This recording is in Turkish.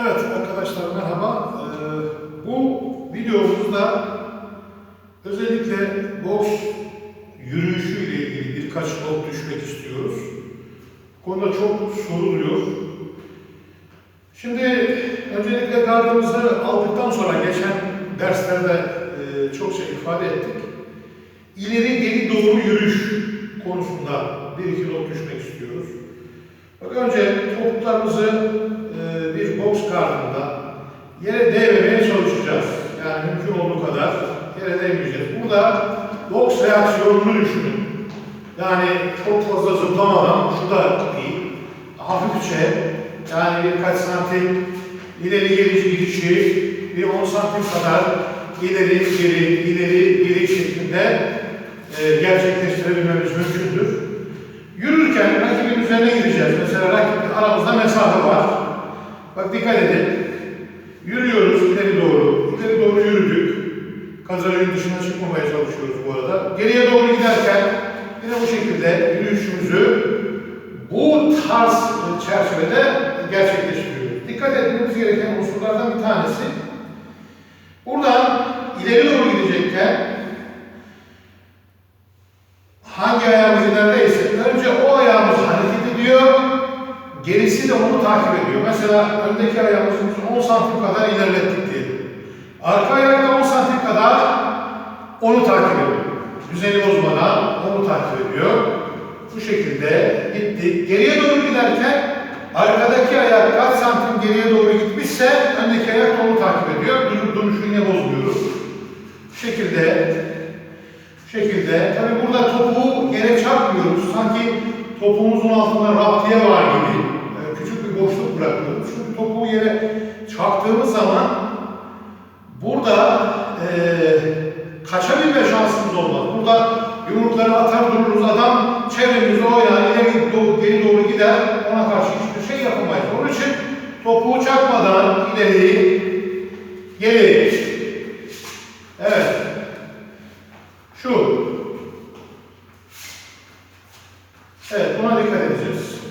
Evet arkadaşlar merhaba. Ee, bu videomuzda özellikle boks yürüyüşü ile ilgili birkaç not düşmek istiyoruz. Konuda çok soruluyor. Şimdi öncelikle gardımızı aldıktan sonra geçen derslerde e, çokça ifade ettik. İleri geri doğru yürüyüş konusunda bir iki not düşmek istiyoruz. Bak önce topuklarımızı gardında yere değmemeye çalışacağız. Yani mümkün olduğu kadar yere değmeyeceğiz. Burada boks reaksiyonunu düşünün. Yani çok fazla zıplamadan, şu da değil, hafifçe, yani birkaç santim ileri geri gidişi, bir 10 santim kadar ileri geri, ileri geri şeklinde e, gerçekleştirebilmemiz mümkündür. Yürürken rakibin üzerine gideceğiz. Mesela Bak dikkat edin. Yürüyoruz ileri doğru. İleri doğru yürüdük. Kazanın dışına çıkmamaya çalışıyoruz bu arada. Geriye doğru giderken yine bu şekilde yürüyüşümüzü bu tarz çerçevede gerçekleştiriyoruz. Dikkat etmemiz gereken unsurlardan bir tanesi. Buradan ileri doğru gidecekken hangi ayağımız ilerideyse önce o ayağımız hareket ediyor, gerisi de onu takip ediyor. Mesela öndeki ayağımızı 10 santim kadar ilerlettik diyelim. Arka ayak da 10 santim kadar onu takip ediyor. Düzeni bozmadan onu takip ediyor. Bu şekilde gitti. Geriye doğru giderken arkadaki ayak kaç santim geriye doğru gitmişse öndeki ayak onu takip ediyor. Dönüşü yine bozmuyoruz. Bu şekilde şekilde. Tabi burada topuğu yere çarpmıyoruz. Sanki topuğumuzun altında raptiye var gibi. Boşluk bırakıyoruz. Çünkü topuğu yere çarptığımız zaman burada e, kaçabilme şansımız olmaz. Burada yumrukları atar dururuz. Adam çevremizde o ya ileri doğru, geri doğru gider. Ona karşı hiçbir şey yapamayız. Onun için topuğu çarpmadan ileri geri. Evet. Şu. Evet, buna dikkat edeceğiz.